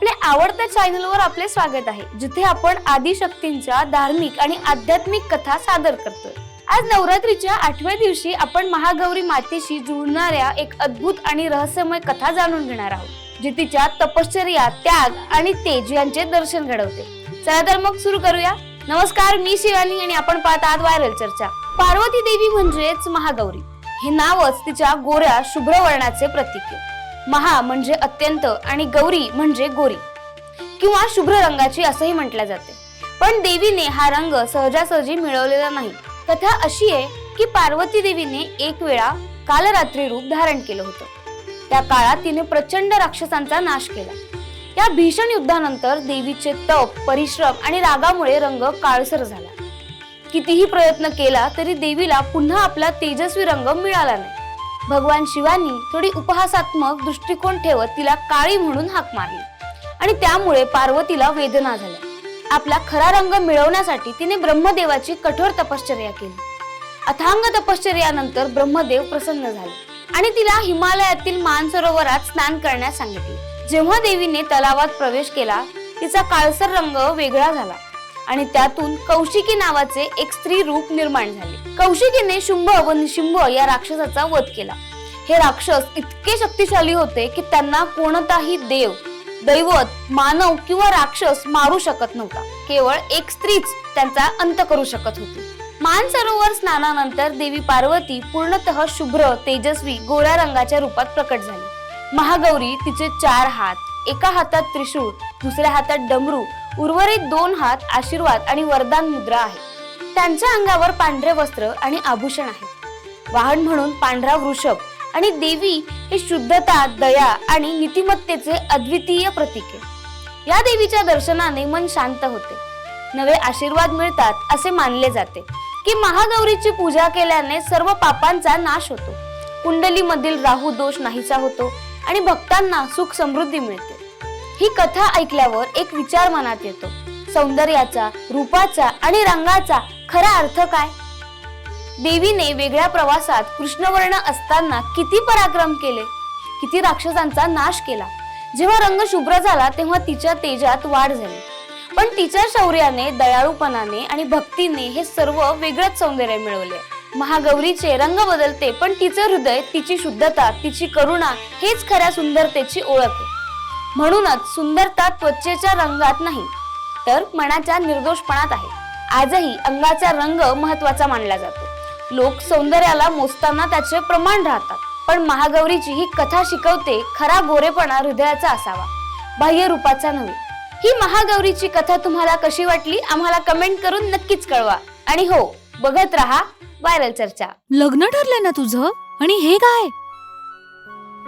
आपल्या आवडत्या चॅनलवर आपले स्वागत आहे जिथे आपण आदिशक्तींच्या धार्मिक आणि आध्यात्मिक कथा सादर करतोय. आज नवरात्रीच्या आठव्या दिवशी आपण महागौरी मातेशी जुळणाऱ्या एक अद्भुत आणि रहस्यमय कथा जाणून घेणार आहोत जी तिच्या तपश्चर्या त्याग आणि तेज यांचे दर्शन घडवते. चला तर मग सुरू करूया. नमस्कार मी शिवानी आणि आपण पाहत आहात व्हायरल चर्चा. पार्वती देवी म्हणजेच महागौरी. हे नावच तिच्या गोऱ्या शुभ्र वर्णाचे प्रतीक आहे. महा म्हणजे अत्यंत आणि गौरी म्हणजे गोरी किंवा शुभ्र रंगाची असंही म्हटलं जाते. पण देवीने हा रंग सहजासहजी मिळवलेला नाही. कथा अशी आहे की पार्वती देवीने एक वेळा कालरात्री रूप धारण केलं होतं. त्या काळात तिने प्रचंड राक्षसांचा नाश केला. या भीषण युद्धानंतर देवीचे तप परिश्रम आणि रागामुळे रंग काळसर झाला. कितीही प्रयत्न केला तरी देवीला पुन्हा आपला तेजस्वी रंग मिळाला नाही. भगवान शिवानी थोडी उपहासात्मक दृष्टिकोन ठेवत तिला काळी म्हणून हाक मारली. आणि त्यामुळे पार्वतीला वेदना झाल्या. आपला खरा रंग मिळवण्यासाठी तिने ब्रह्मदेवाची कठोर तपश्चर्या केली. अथांग तपश्चर्यानंतर ब्रह्मदेव प्रसन्न झाले आणि तिला हिमालयातील मानसरोवरात स्नान करण्यास सांगितले. जेव्हा देवीने तलावात प्रवेश केला तिचा काळसर रंग वेगळा झाला. आणि त्यातून कौशिकी नावाचे एक स्त्री रूप निर्माण झाले. कौशिकीने शुंभ व निशुंभ या राक्षसाचा वध केला. हे राक्षस इतके शक्तिशाली होते की त्यांना कोणताही देव दैवत मानव किंवा राक्षस मारू शकत नव्हता. केवळ एक स्त्रीच त्यांचा अंत करू शकत होती. मानसरोवर स्नानानंतर देवी पार्वती पूर्णतः शुभ्र तेजस्वी गोऱ्या रंगाच्या रूपात प्रकट झाली. महागौरी तिचे चार हात एका हातात त्रिशूळ दुसऱ्या हातात डमरू उर्वरित दोन हात आशीर्वाद आणि वरदान मुद्रा आहे. त्यांच्या अंगावर पांढरे वस्त्र आणि आभूषण आहे. वाहन म्हणून पांढरा वृषभ आणि देवी हे शुद्धता दया आणि नीतिमत्तेचे अद्वितीय प्रतीक आहे. या देवीच्या दर्शनाने मन शांत होते. नवे आशीर्वाद मिळतात असे मानले जाते की महागौरीची पूजा केल्याने सर्व पापांचा नाश होतो. कुंडलीमधील राहू दोष नाहीसा होतो आणि भक्तांना सुख समृद्धी मिळते. ही कथा ऐकल्यावर एक विचार मनात येतो. सौंदर्याचा रूपाचा आणि रंगाचा खरा अर्थ काय? देवीने वेगळ्या प्रवासात कृष्णवर्ण असताना किती पराक्रम केले? किती राक्षसांचा नाश केला? जेव्हा रंग शुभ्र झाला तेव्हा तिच्या तेजात वाढ झाली. पण तिच्या शौर्याने दयाळूपणाने आणि भक्तीने हे सर्व वेगळंच सौंदर्य मिळवले. महागौरीचे रंग बदलते पण तिचं हृदय तिची शुद्धता तिची करुणा हेच खऱ्या सुंदरतेची ओळख आहे. म्हणूनच सुंदरता त्वचेच्या रंगात नाही तर मनाच्या निर्दोषपणात आहे. आजही अंगाचा रंग महत्त्वाचा मानला जातो. लोक सौंदर्याला मोजताना त्याचे प्रमाण राहतात पण महागौरीची ही कथा शिकवते खरा गोरेपणा हृदयाचा असावा बाह्य रूपाचा नव्हे. ही महागौरीची कथा तुम्हाला कशी वाटली आम्हाला कमेंट करून नक्कीच कळवा. आणि हो बघत राहा व्हायरल चर्चा. लग्न ठरलं ना तुझं? आणि हे काय?